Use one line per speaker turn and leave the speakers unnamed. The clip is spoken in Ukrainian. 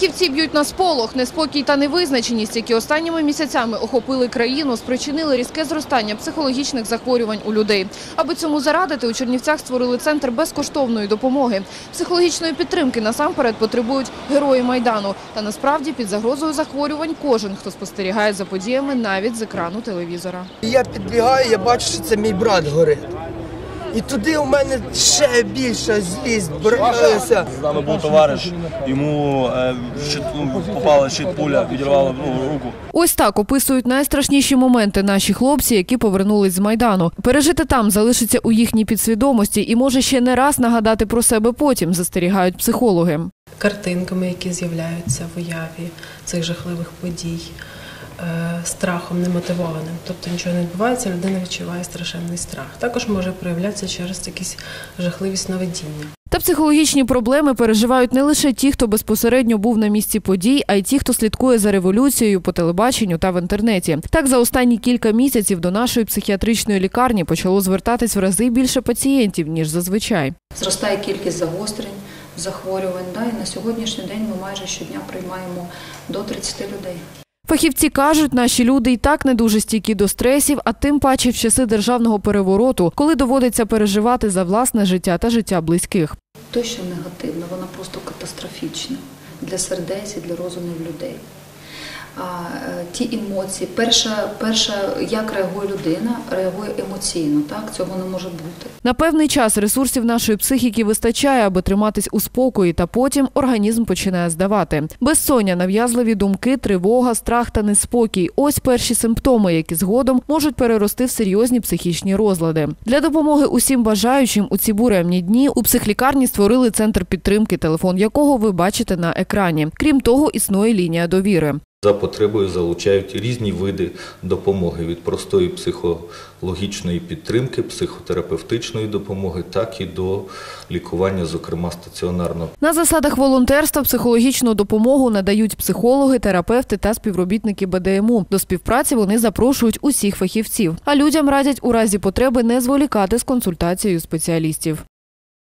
Фахівці б'ють на сполох. Неспокій та невизначеність, які останніми місяцями охопили країну, спричинили різке зростання психологічних захворювань у людей. Аби цьому зарадити, у Чернівцях створили центр безкоштовної допомоги. Психологічної підтримки насамперед потребують герої Майдану. Та насправді під загрозою захворювань кожен, хто спостерігає за подіями навіть з екрану телевізора.
Я підбігаю, я бачу, що це мій брат горить. І туди у мене ще більша злість бралася.
З нами був товариш, йому е, щит, ну, попала щит пуля, відірвала ну, руку.
Ось так описують найстрашніші моменти наші хлопці, які повернулись з Майдану. Пережити там залишиться у їхній підсвідомості і може ще не раз нагадати про себе потім, застерігають психологи.
картинками, які з'являються в уяві цих жахливих подій, страхом немотивованим. Тобто нічого не відбувається, людина відчуває страшенний страх. Також може проявлятися через якісь жахливі сновидіння.
Та психологічні проблеми переживають не лише ті, хто безпосередньо був на місці подій, а й ті, хто слідкує за революцією по телебаченню та в інтернеті. Так, за останні кілька місяців до нашої психіатричної лікарні почало звертатись в рази більше пацієнтів ніж зазвичай.
Зростає кількість загострень, захворювань. Да, і на сьогоднішній день ми майже щодня приймаємо до 30 людей.
Фахівці кажуть, наші люди і так не дуже стійкі до стресів, а тим паче в часи державного перевороту, коли доводиться переживати за власне життя та життя близьких.
Те, що негативно, вона просто катастрофічна для сердець і для розумів людей. Е, ті емоції, перша, перша, як реагує людина, реагує емоційно. Так, цього не може бути.
На певний час ресурсів нашої психіки вистачає, аби триматись у спокої, та потім організм починає здавати. Безсоння, нав'язливі думки, тривога, страх та неспокій – ось перші симптоми, які згодом можуть перерости в серйозні психічні розлади. Для допомоги усім бажаючим у ці буремні дні у психлікарні створили центр підтримки, телефон якого ви бачите на екрані. Крім того, існує лінія довіри.
За потребою залучають різні види допомоги від простої психологічної підтримки, психотерапевтичної допомоги, так і до лікування, зокрема стаціонарно.
На засадах волонтерства психологічну допомогу надають психологи, терапевти та співробітники БДМУ. До співпраці вони запрошують усіх фахівців. А людям радять у разі потреби не зволікати з консультацією спеціалістів.